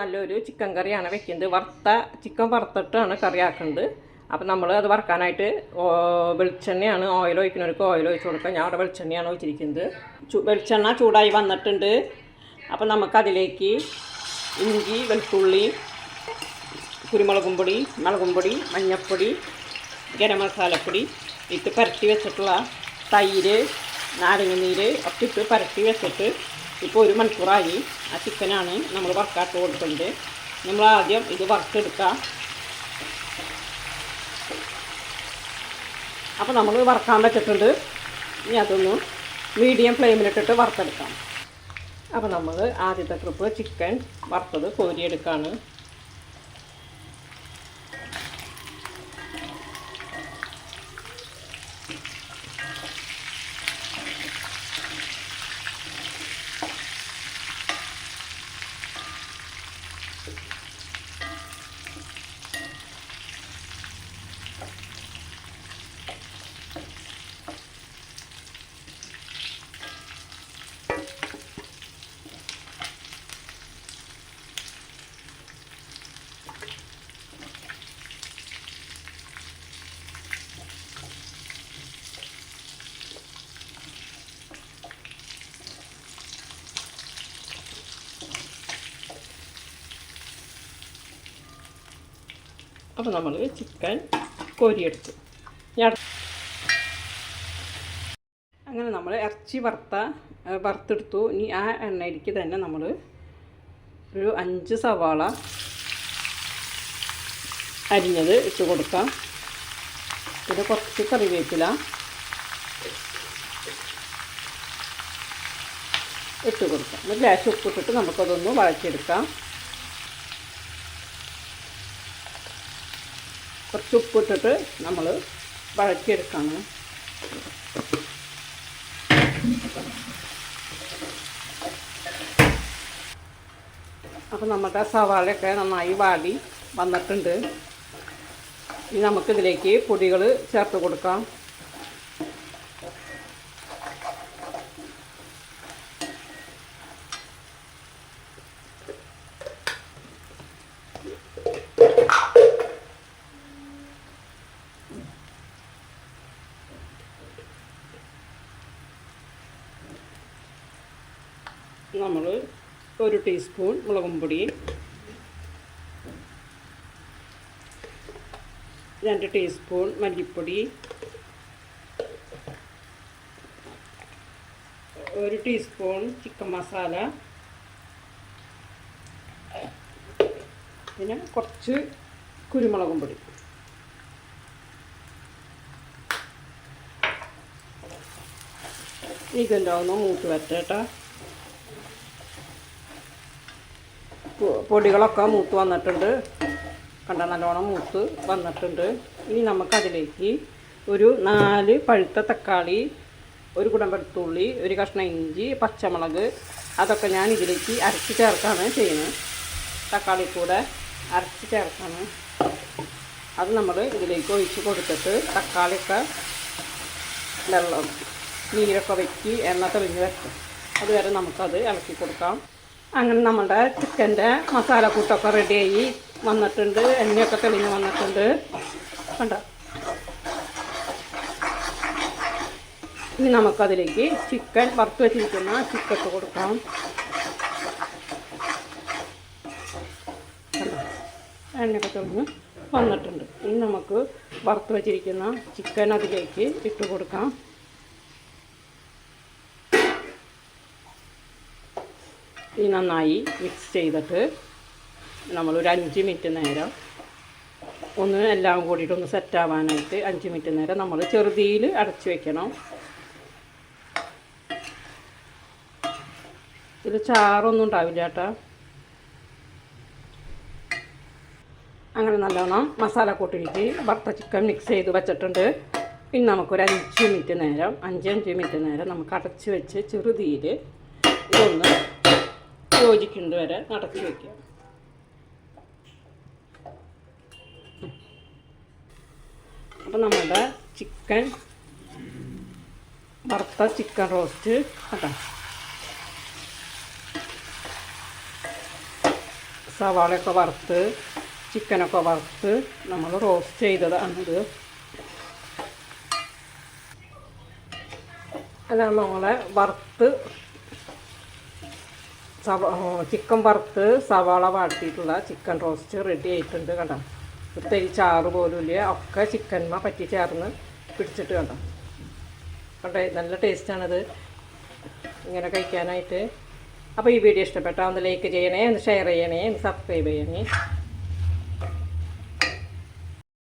നല്ലൊരു ചിക്കൻ കറിയാണ് വെക്കുന്നത്. വറുത്ത ചിക്കൻ വറുത്തിട്ടാണ് കറി ആക്കുന്നത്. അപ്പം നമ്മൾ അത് വറുക്കാനായിട്ട് വെളിച്ചെണ്ണയാണ് ഓയിൽ ഒഴിക്കുന്നവർക്ക് ഓയിൽ ഒഴിച്ച് കൊടുക്കുക ഞാൻ അവിടെ വെളിച്ചെണ്ണയാണ് ഒഴിച്ചിരിക്കുന്നത് വെളിച്ചെണ്ണ ചൂടായി വന്നിട്ടുണ്ട്. അപ്പം നമുക്കതിലേക്ക് ഇഞ്ചി വെളുത്തുള്ളി കുരുമുളകും പൊടി മുളകും പൊടി മഞ്ഞൾപ്പൊടി ഗരം മസാലപ്പൊടി ഇട്ട് പരട്ടി വെച്ചിട്ടുള്ള തൈര് നാരങ്ങ നീര് ഒക്കെ ഇട്ട് പരട്ടി വെച്ചിട്ട് ഇപ്പോൾ ഒരു മണിക്കൂറായി. ആ ചിക്കനാണ് നമ്മൾ വറുക്കാട്ട് കൊടുക്കുന്നത് നമ്മൾ ആദ്യം ഇത് വറുത്തെടുക്കാം അപ്പോൾ നമ്മൾ വറുക്കാൻ വെച്ചിട്ടുണ്ട് ഇനി അതൊന്ന് മീഡിയം ഫ്ലെയിമിലിട്ടിട്ട് വറുത്തെടുക്കാം. അപ്പോൾ നമ്മൾ ആദ്യത്തെ ട്രിപ്പ് ചിക്കൻ വറുത്തത് കോരിയെടുക്കുകയാണ് അപ്പോൾ നമ്മൾ ചിക്കൻ കോരിയെടുത്തു. ഞാൻ അങ്ങനെ നമ്മൾ ഇറച്ചി വറുത്ത വറുത്തെടുത്തു. ഇനി ആ എണ്ണയിലേക്ക് തന്നെ നമ്മൾ ഒരു അഞ്ച് സവാള അരിഞ്ഞത് ഇട്ട് കൊടുക്കാം. പിന്നെ കുറച്ച് കറിവേപ്പില ഇട്ട് കൊടുക്കാം. ഒരു ലേശം ഉപ്പിട്ടിട്ട് നമുക്കതൊന്ന് വഴറ്റിയെടുക്കാം. കുറച്ച് ഉപ്പിട്ടിട്ട് നമ്മൾ വഴക്കിയെടുക്കാണ് അപ്പോൾ നമ്മുടെ സവാളയൊക്കെ നന്നായി വാടി വന്നിട്ടുണ്ട്. ഇനി നമുക്കിതിലേക്ക് പൊടികൾ ചേർത്ത് കൊടുക്കാം. നമ്മൾ ഒരു ടീസ്പൂൺ മുളകും പൊടി രണ്ട് ടീസ്പൂൺ മല്ലിപ്പൊടി ഒരു ടീസ്പൂൺ ചിക്കൻ മസാല പിന്നെ കുറച്ച് കുരുമുളകും പൊടി. ഇതെല്ലാം ഒന്ന് മൂത്ത് വരട്ടെ പൊ- പൊടികളൊക്കെ മൂത്ത് വന്നിട്ടുണ്ട്. കണ്ട നല്ലോണം മൂത്ത് വന്നിട്ടുണ്ട്. ഇനി നമുക്കതിലേക്ക് ഒരു നാല് പഴുത്ത തക്കാളി ഒരു കുടം വെളുത്തുള്ളി ഒരു കഷ്ണം ഇഞ്ചി പച്ചമുളക് അതൊക്കെ ഞാൻ ഇതിലേക്ക് അരച്ച് ചേർത്താണ് ചെയ്യുന്നത്. തക്കാളി കൂടെ അരച്ച് ചേർത്താണ് അത് നമ്മൾ ഇതിലേക്ക് ഒഴിച്ച് കൊടുത്തിട്ട് തക്കാളിയൊക്കെ വെള്ളം നീരൊക്കെ വെക്കി എണ്ണ തെളിഞ്ഞ് വെക്കും അതുവരെ നമുക്കത് ഇളക്കി കൊടുക്കാം. അങ്ങനെ നമ്മുടെ ചിക്കന്റെ മസാലക്കൂട്ടൊക്കെ റെഡിയായി വന്നിട്ടുണ്ട് എണ്ണയൊക്കെ തെളിഞ്ഞ് വന്നിട്ടുണ്ട്. കണ്ടോ? ഇനി നമുക്കതിലേക്ക് ചിക്കൻ വറുത്ത് വെച്ചിരിക്കുന്ന ചിക്കൻ ഇട്ട് കൊടുക്കാം? എണ്ണയൊക്കെ തെളിഞ്ഞ് വന്നിട്ടുണ്ട്. ഇനി നമുക്ക് വറുത്ത് വെച്ചിരിക്കുന്ന ചിക്കൻ അതിലേക്ക് ഇട്ട് കൊടുക്കാം. ഈ നന്നായി മിക്സ് ചെയ്തിട്ട് നമ്മളൊരു അഞ്ച് മിനിറ്റ് നേരം ഒന്ന് എല്ലാം കൂടിയിട്ട് ഒന്ന് സെറ്റ് ആവാനായിട്ട് അഞ്ച് മിനിറ്റ് നേരം നമ്മൾ ചെറുതിയിൽ അടച്ച് വെക്കണം. ഇത് ചാറൊന്നും ഉണ്ടാവില്ല ചേട്ടാ അങ്ങനെ നല്ലോണം മസാല കൂട്ടിയിട്ട് വറുത്ത ചിക്കൻ മിക്സ് ചെയ്ത് വെച്ചിട്ടുണ്ട്. ഇനി നമുക്കൊരു അഞ്ച് മിനിറ്റ് നേരം അഞ്ച് അഞ്ച് മിനിറ്റ് നേരം നമുക്ക് അടച്ച് വെച്ച് ചെറുതിയിൽ ഇതൊന്ന് യോജിക്കുന്നത് വരെ നടത്തി വയ്ക്കുക അപ്പം നമ്മുടെ ചിക്കൻ വറുത്ത ചിക്കൻ റോസ്റ്റ് കേട്ടോ. സവാളയൊക്കെ വറുത്ത് ചിക്കനൊക്കെ വറുത്ത് നമ്മൾ റോസ്റ്റ് ചെയ്തതാണിത് അതാണ് നമ്മളെ വറുത്ത് സവ ചിക്കൻ വറുത്ത് സവാള വാട്ടിയിട്ടുള്ള ചിക്കൻ റോസ്റ്റ് റെഡി ആയിട്ടുണ്ട് കണ്ടോ? ഒത്തിരി ചാറ് പോലും ഇല്ല. ഒക്കെ ചിക്കന്മ പറ്റി ചേർന്ന് പിടിച്ചിട്ട് കണ്ടോ? കണ്ടേ? നല്ല ടേസ്റ്റാണിത് ഇങ്ങനെ കഴിക്കാനായിട്ട്. അപ്പോൾ ഈ വീഡിയോ ഇഷ്ടപ്പെട്ടാൽ ഒന്ന് ലൈക്ക് ചെയ്യണേ ഒന്ന് ഷെയർ ചെയ്യണേ ഒന്ന് സബ്സ്ക്രൈബ് ചെയ്യണേ.